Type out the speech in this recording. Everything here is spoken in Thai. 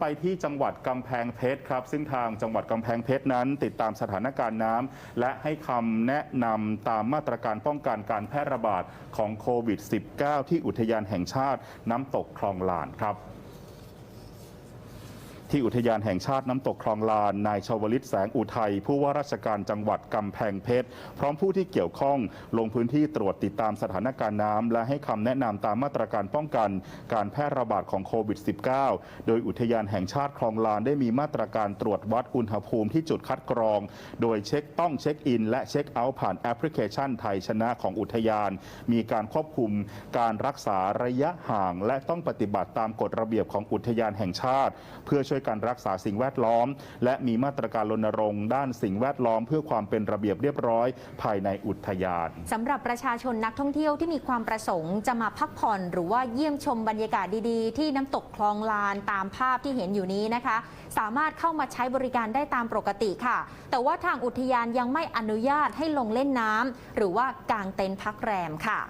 ไปที่จังหวัดกำแพงเพชรครับ ซึ่งทางจังหวัดกำแพงเพชรนั้น ติดตามสถานการณ์น้ำและให้คำแนะนำตามมาตรการป้องกันการแพร่ระบาดของโควิด -19 ที่อุทยานแห่งชาติน้ำตกคลองลานครับ ที่อุทยานแห่งชาติน้ำตกคลองลานนายชาวลิตแสงอุทัยผู้ว่าราชการจังหวัดกำแพงเพชร พร้อมผู้ที่เกี่ยวข้อง ลงพื้นที่ตรวจติดตามสถานการณ์น้ำและให้คำแนะนำตามมาตรการป้องกัน การแพร่ระบาดของโควิด -19 โดยอุทยานแห่งชาติคลองลานได้มีมาตรการตรวจวัดอุณหภูมิที่จุดคัดกรอง โดยเช็คต้องเช็คอิน และเช็คเอาท์ผ่านแอปพลิเคชันไทยชนะของอุทยาน มีการควบคุมการรักษาระยะห่าง และต้องปฏิบัติตามกฎระเบียบของอุทยานแห่งชาติ เพื่อช่วยยการรักษาสิ่งแวดล้อม และมีมาตรการรณรงค์ด้านสิ่งแวดล้อม เพื่อความเป็นระเบียบเรียบร้อย ภายในอุทยานสำหรับประชาชนนักท่องเที่ยวที่มีความประสงค์จะมาพักผ่อน หรือว่าเยี่ยมชมบรรยากาศดีๆ ที่น้ำตกคลองลานตามภาพที่เห็นอยู่นี้นะคะ สามารถเข้ามาใช้บริการได้ตามปกติค่ะ แต่ว่าทางอุทยานยังไม่อนุญาตให้ลงเล่นน้ำหรือว่ากางเต็นท์พักแรมค่ะ